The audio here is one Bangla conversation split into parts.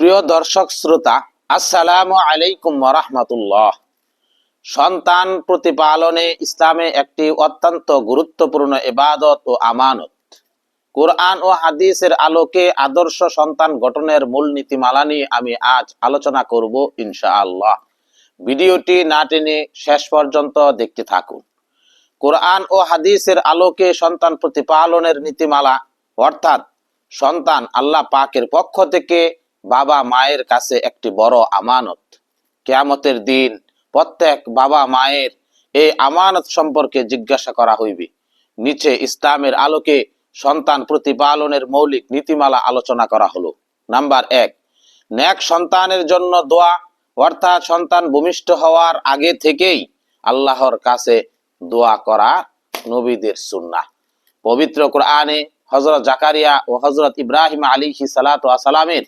প্রিয় দর্শক শ্রোতা, আসসালামু আলাইকুম রহমতুল্লাহ। সন্তান প্রতিপালনে ইসলামে একটি অত্যন্ত গুরুত্বপূর্ণ ইবাদত ও আমানত। কোরআন ও হাদিসের আলোকে আদর্শ সন্তান গঠনের মূল নীতিমালা নিয়ে আমি আজ আলোচনা করব ইনশাআল্লাহ। ভিডিওটি না টেনে শেষ পর্যন্ত দেখতে থাকুন। কোরআন ও হাদিসের আলোকে সন্তান প্রতিপালনের নীতিমালা, অর্থাৎ সন্তান আল্লাহ পাকের পক্ষ থেকে বাবা মায়ের কাছে একটি বড় আমানত। কেয়ামতের দিন প্রত্যেক বাবা মায়ের এই আমানত সম্পর্কে জিজ্ঞাসা করা হইবে। নিচে ইসলামের আলোকে সন্তান প্রতিপালনের মৌলিক নীতিমালা আলোচনা করা হলো। নাম্বার এক ন্যাক সন্তানের জন্য দোয়া, অর্থাৎ সন্তান ভূমিষ্ঠ হওয়ার আগে থেকেই আল্লাহর কাছে দোয়া করা নবীদের সুন্নাহ। পবিত্র কোরআনে হজরত জাকারিয়া ও হজরত ইব্রাহিম আলী সালাত সালামের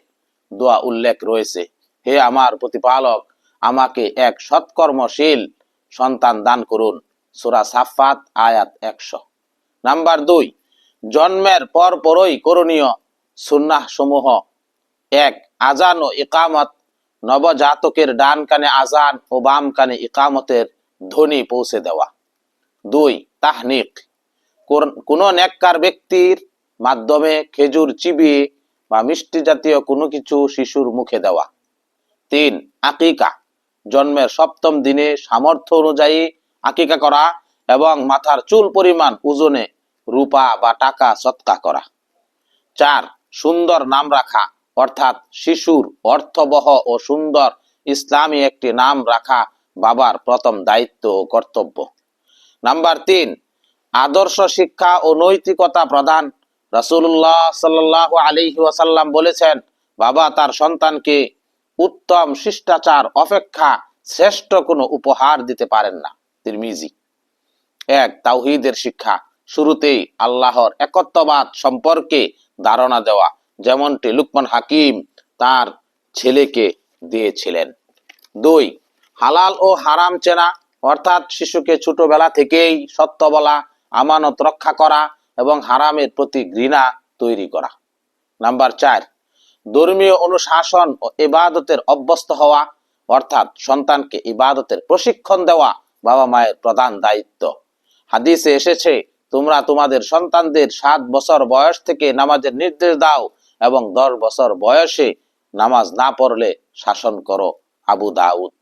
দোয়া উল্লেখ রয়েছে। হে আমার প্রতিপালক, আমাকে এক সৎকর্মশীল সন্তান দান করুন। সুরা সাফাত আয়াত একশো। নাম্বার দুই, জন্মের পর পরই করণীয় সুন্নাহ সমূহ এক, আজান ও ইকামত। নবজাতকের ডান কানে আজান ও বাম কানে ইকামতের ধ্বনি পৌঁছে দেওয়া। দুই, তাহনিক। কোন- কোনো নেককার ব্যক্তির মাধ্যমে খেজুর চিবিয়ে বা মিষ্টি জাতীয় কোনো কিছু শিশুর মুখে দেওয়া। তিন, আকিকা। জন্মের সপ্তম দিনে সামর্থ্য অনুযায়ী আকিকা করা এবং মাথার চুল পরিমাণ, ওজনে, রূপা বা টাকা সৎকা করা। চার, সুন্দর নাম রাখা, অর্থাৎ শিশুর অর্থবহ ও সুন্দর ইসলামী একটি নাম রাখা বাবার প্রথম দায়িত্ব ও কর্তব্য। নাম্বার তিন, আদর্শ শিক্ষা ও নৈতিকতা প্রদান রাসূলুল্লাহ সাল্লাল্লাহু আলাইহি ওয়াসাল্লাম বলেছেন, বাবা তার সন্তানকে উত্তম শিষ্টাচার, অপেক্ষা শ্রেষ্ঠ কোনো উপহার দিতে পারেন না। তিরমিজি। এক, তাওহিদের শিক্ষা। শুরুতেই আল্লাহর একত্ববাদ সম্পর্কে ধারণা দেওয়া, যেমনটি লুকমান হাকিম তার ছেলেকে দিয়েছিলেন। দুই, হালাল ও হারাম চেনা, অর্থাৎ শিশুকে ছোটবেলা থেকেই সত্য বলা, আমানত রক্ষা করা এবং হারামের প্রতি ঘৃণা তৈরি করা। নাম্বার চার, ধর্মীয় অনুশাসন ও ইবাদতের অভ্যস্ত হওয়া, অর্থাৎ সন্তানকে ইবাদতের প্রশিক্ষণ দেওয়া বাবা মায়ের প্রধান দায়িত্ব। হাদিসে এসেছে, তোমরা তোমাদের সন্তানদের সাত বছর বয়স থেকে নামাজের নির্দেশ দাও এবং দশ বছর বয়সে নামাজ না পড়লে শাসন করো আবু দাউদ।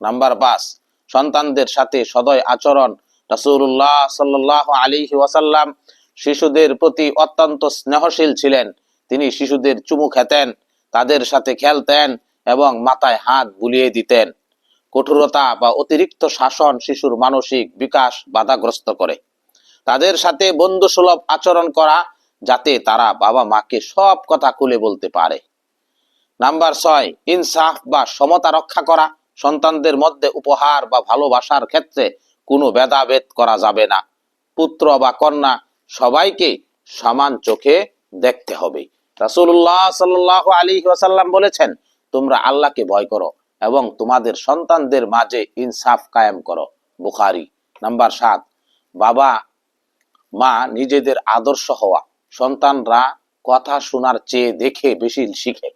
নাম্বার পাঁচ, সন্তানদের সাথে সদয় আচরণ। রাসূলুল্লাহ সাল্লাহ আলী ওয়াসাল্লাম শিশুদের প্রতি অত্যন্ত স্নেহশীল ছিলেন। তিনি শিশুদের চুমু খেতেন, তাদের সাথে খেলতেন এবং মাথায় হাত বুলিয়ে দিতেন। কঠোরতা বা অতিরিক্ত শাসন শিশুর মানসিক বিকাশ বাধাগ্রস্ত করে। তাদের সাথে বন্ধুসুলভ আচরণ করা যাতে তারা বাবা মাকে সব কথা খুলে বলতে পারে। নাম্বার ছয়, ইনসাফ বা সমতা রক্ষা করা। সন্তানদের মধ্যে উপহার বা ভালোবাসার ক্ষেত্রে কোনো ভেদাভেদ করা যাবে না। পুত্র বা কন্যা সবাইকে সমান চোখে দেখতে হবে। রাসূলুল্লাহ সাল্লাহ আলী ওয়াসাল্লাম বলেছেন, তোমরা আল্লাহকে ভয় করো এবং তোমাদের সন্তানদের মাঝে ইনসাফ কায়েম করো। বুখারি নাম্বার সাত, বাবা, মা নিজেদের আদর্শ হওয়া, সন্তানরা কথা শোনার চেয়ে দেখে বেশি শিখে।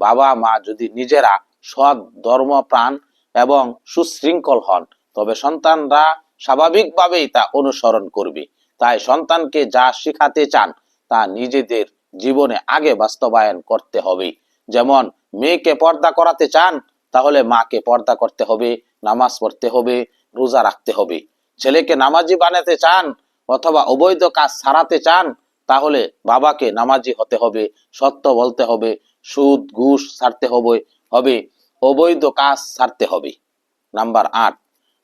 বাবা, মা যদি নিজেরা সৎ ধর্মপ্রাণ এবং সুশৃঙ্খল হন, তবে সন্তানরা স্বাভাবিকভাবেই তা অনুসরণ করবে। তাই সন্তানকে যা শিখাতে চান তা নিজেদের জীবনে আগে বাস্তবায়ন করতে হবে। যেমন, মেয়েকে পর্দা করাতে চান, তাহলে মাকে পর্দা করতে হবে, নামাজ পড়তে হবে, রোজা রাখতে হবে। ছেলেকে নামাজি বানাতে চান অথবা অবৈধ কাজ সারাতে চান, তাহলে বাবাকে নামাজি হতে হবে, সত্য বলতে হবে, সুদ, ঘুষ ছাড়তে হবে হবে, অবৈধ কাজ ছাড়তে হবে। নাম্বার আট,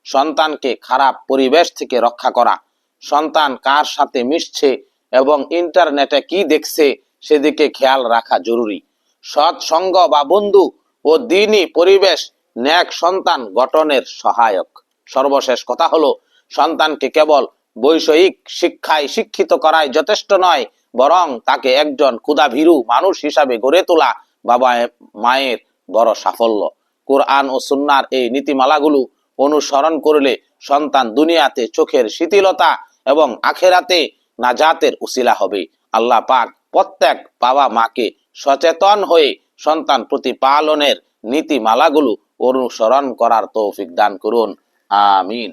সন্তানকে খারাপ পরিবেশ থেকে রক্ষা করা। সন্তান কার সাথে মিশছে এবং ইন্টারনেটে কি দেখছে সেদিকে খেয়াল রাখা জরুরি। সৎ সঙ্গ বা বন্ধু ও দিনই পরিবেশ ন্যাক সন্তান গঠনের সহায়ক। সর্বশেষ কথা হলো, সন্তানকে কেবল বৈষয়িক শিক্ষায় শিক্ষিত করাই যথেষ্ট নয়, বরং তাকে একজন ক্ষুদাভীরু মানুষ হিসাবে গড়ে তোলা বাবা মায়ের বড় সাফল্য। কোরআন ও সুন্নার এই নীতিমালাগুলো অনুসরণ করলে সন্তান দুনিয়াতে চোখের শিথিলতা এবং আখেরাতে নাজাতের উসিলা হবে। আল্লাহ পাক প্রত্যেক বাবা মাকে সচেতন হয়ে সন্তান প্রতিপালনের নীতিমালাগুলো অনুসরণ করার তৌফিক দান করুন। আমিন।